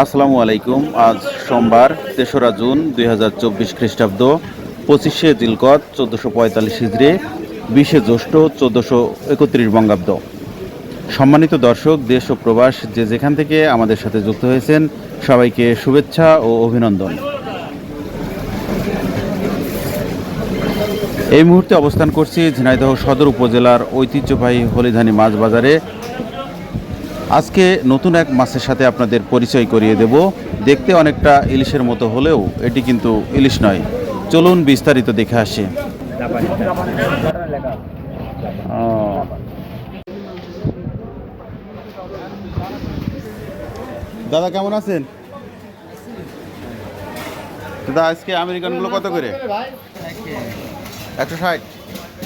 আসসালামু আলাইকুম। আজ সোমবার, তেসরা জুন দুই হাজার চব্বিশ খ্রিস্টাব্দ, পঁচিশে জিলকত চোদ্দোশো পঁয়তাল্লিশ হিজড়ে বিশে জ্যৈষ্ঠ চোদ্দোশো একত্রিশ বঙ্গাব্দ। সম্মানিত দর্শক, দেশ ও প্রবাস যে যেখান থেকে আমাদের সাথে যুক্ত হয়েছেন, সবাইকে শুভেচ্ছা ও অভিনন্দন। এই মুহূর্তে অবস্থান করছি ঝিনাইদহ সদর উপজেলার ঐতিহ্যবাহী হলিধানি মাছ বাজারে। আজকে নতুন এক মাছের সাথে আপনাদের পরিচয় করিয়ে দেব। দেখতে অনেকটা ইলিশের মতো হলেও এটি কিন্তু ইলিশ নয়। চলুন বিস্তারিত দেখে আসি। দাদা, কেমন আছেন? দাদা, আজকে আমেরিকানগুলো কত করে? একশো ষাট।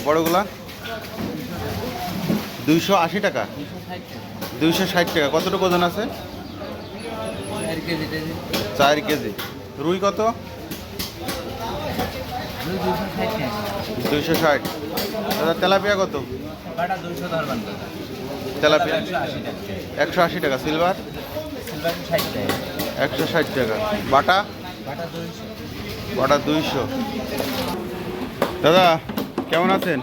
বড়গুলা? দুইশো আশি টাকা। দুইশো ষাট টাকা। কতটুকু ওজন আছে? চার কেজি রুই কত? দুইশো ষাট দাদা তেলাপিয়া কত? তেলাপিয়া? একশো আশি টাকা। সিলভার? একশো ষাট টাকা। বাটা? বাটা দুইশো। দাদা কেমন আছেন?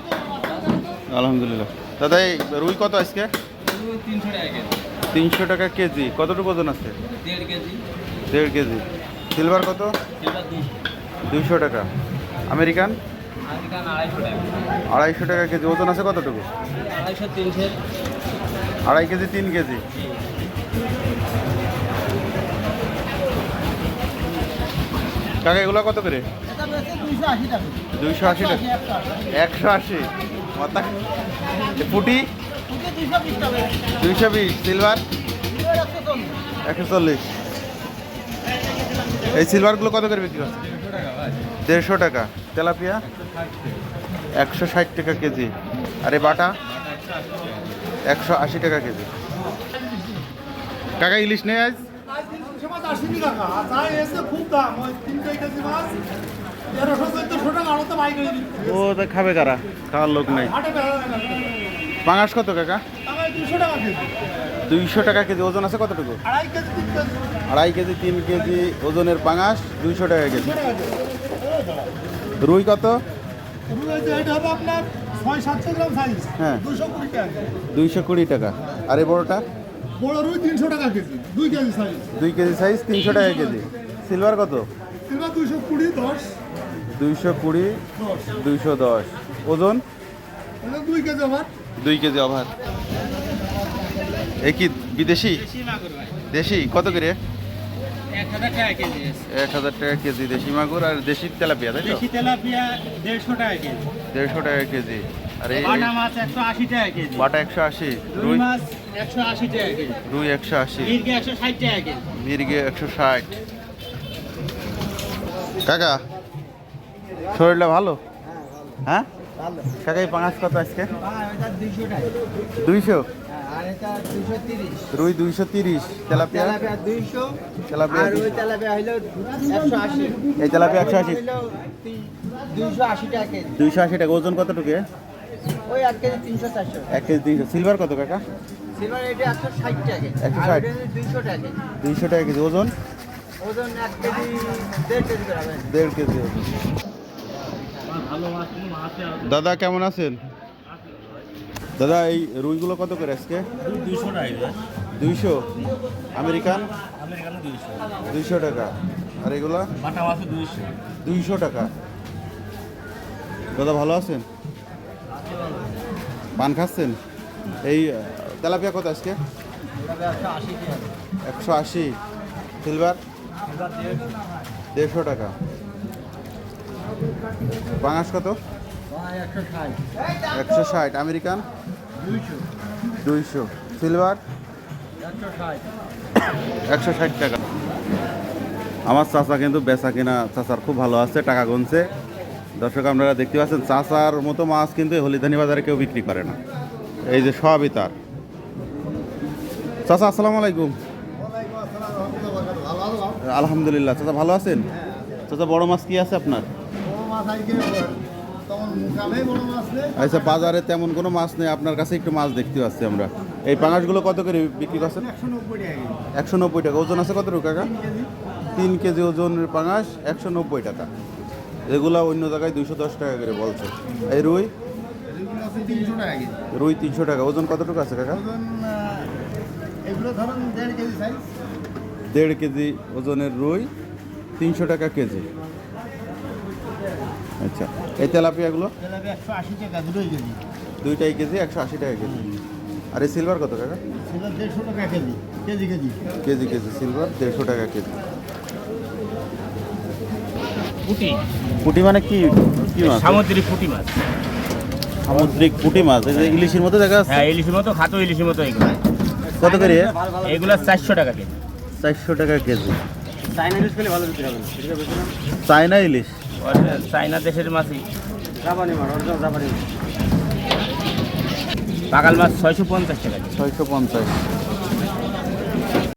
আলহামদুলিল্লাহ। দাদা এই রুই কত আজকে? তিনশো টাকা কেজি। কতটুকু ওজন আছে? দেড় কেজি। সিলভার কত? দুইশো। টাকা। আমেরিকান আড়াইশো টাকা কেজি। ওজন আছে কতটুকু? আড়াই কেজি তিন কেজি। কাকা এগুলো কত করে? দুইশো আশি টাকা। একশো আশি। মাথা ফুটি দুইশো বিশ সিলভার একশো চল্লিশ। এই সিলভারগুলো কত করে বিক্রি হচ্ছে? দেড়শো টাকা। তেলাপিয়া? একশো ষাট টাকা কেজি। আর এই বাটা? একশো আশি টাকা কেজি। কাকা ইলিশ নেই আজ? ও তা খাবে কারা? খাওয়ার লোক নেই। পাঙাশ কত কাকা? আমার দুশো টাকা কেজি। দুইশো টাকা কেজি ওজন আছে কতটুকু? আড়াই কেজি তিন কেজি। ওজনের পাঙাশ দুইশো টাকা কেজি। রুই কত? হ্যাঁ। দুইশো কুড়ি টাকা আর এই বড়টা? বড় রুই তিনশো টাকা কেজি দুই কেজি সাইজ দুই কেজি সাইজ তিনশো টাকা কেজি। সিলভার কত? এবার দুশো কুড়ি দশ। দুইশো কুড়ি দুইশো দশ। ওজন দুই কেজি আমার। দুই কেজি অভার এ কি বিদেশি? দেশি কত করে? এক হাজার টাকা কেজি দেশি মাগুর আর দেশি তেলাপিয়া তাই তো? দেড়শো টাকা কেজি। দেড়শো টাকা কেজি। আর এই বাটা একশো আশি বাটা একশো আশি রুই রুই? একশো আশি রুই একশো আশি। মির্গে একশো ষাট টাকা কেজি। মির্গে একশো ষাট। কাকা শরীরটা ভালো। হ্যাঁ? কাকা এই পাঙাশ কত আজকে? দুইশো? রুই দুইশো তিরিশ। তেলাপিয়া? তেলাপিয়া দুইশো। এই তেলাপিয়া একশো আশি? দুইশো আশি টাকা ওজন কতটুকু? ওই এক কেজি তিনশো চারশো। এক কেজি তিনশো। সিলভার কত কাকা? সিলভার এটা একশো ষাট টাকা কেজি। 160 আর ওইটা হলো দুইশো টাকা কেজি। দুইশো টাকা কেজি। ওজন? ওজন এক কেজি দেড় কেজি দেড় কেজি। ওজন দাদা কেমন আছেন? দাদা এই রুইগুলো কত করে আজকে? দুইশো আমেরিকান? দুইশো। টাকা। আর এগুলা? দুইশো। টাকা। দাদা ভালো আছেন? পান খাচ্ছেন? এই তেলাপিয়া কত আজকে? একশো আশি। সিলভার? দেড়শো টাকা। পাঙাশ কত? একশো ষাট। আমেরিকান? দুইশো। সিলভার? একশো ষাট টাকা। আমার চাচা কিন্তু বেচা কিনা, চাচার খুব ভালো আছে, টাকা গুনছে। দর্শক, আপনারা দেখতে পাচ্ছেন, চাচার মতো মাছ কিন্তু হলিধানি বাজারে কেউ বিক্রি করে না। এই যে সবই তার। চাচা, আসসালামু আলাইকুম। আলহামদুলিল্লাহ। চাচা ভালো আছেন? চাচা, বড় মাছ কি আছে আপনার? মাছ আজকে আচ্ছা বাজারে তেমন কোনো মাছ নেই। আপনার কাছে একটু মাছ দেখতে পাচ্ছি আমরা। এই পাঙাশগুলো কত করে বিক্রি করছেন? একশো নব্বই টাকা টাকা। ওজন আছে কত কাকা? তিন কেজি। ওজনের পাঙাশ একশো নব্বই টাকা। এগুলা অন্য জায়গায় দুইশো দশ টাকা করে বলছে। এই রুই? টাকা রুই তিনশো টাকা। ওজন কতটুকু আছে কাকা? দেড় কেজি ওজনের রুই তিনশো টাকা কেজি। আচ্ছা। এই তেলাপিয়াগুলো? তেলাপি একশো আশি টাকা দুটোই কেজি। দুইটাই কেজি একশো আশি টাকা কেজি। আর এই সিলভার কত টাকা? সেটা দেড়শো টাকা kg kg kg. Kg kg silver দেড়শো টাকা কেজি। পুটি। পুঁটি মানে কি? কি মাছ? সামুদ্রিক পুটি মাছ। সামুদ্রিক পুঁটি মাছ এই যে ইলিশের মতো দেখা যাচ্ছে? হ্যাঁ ইলিশের মতো খাতো ইলিশের মতো এগুলো। কত করে? এগুলো চারশো টাকা কেজি। চারশো টাকা কেজি। চাইনা ইলিশ পেলে ভালো বিক্রি হবে চায়না ইলিশ? চাইনা দেশের মাছই জাপানি মাছ অরিজিনাল জাপানি মাছ ছয়শো পঞ্চাশ টাকা। ছয়শো পঞ্চাশ।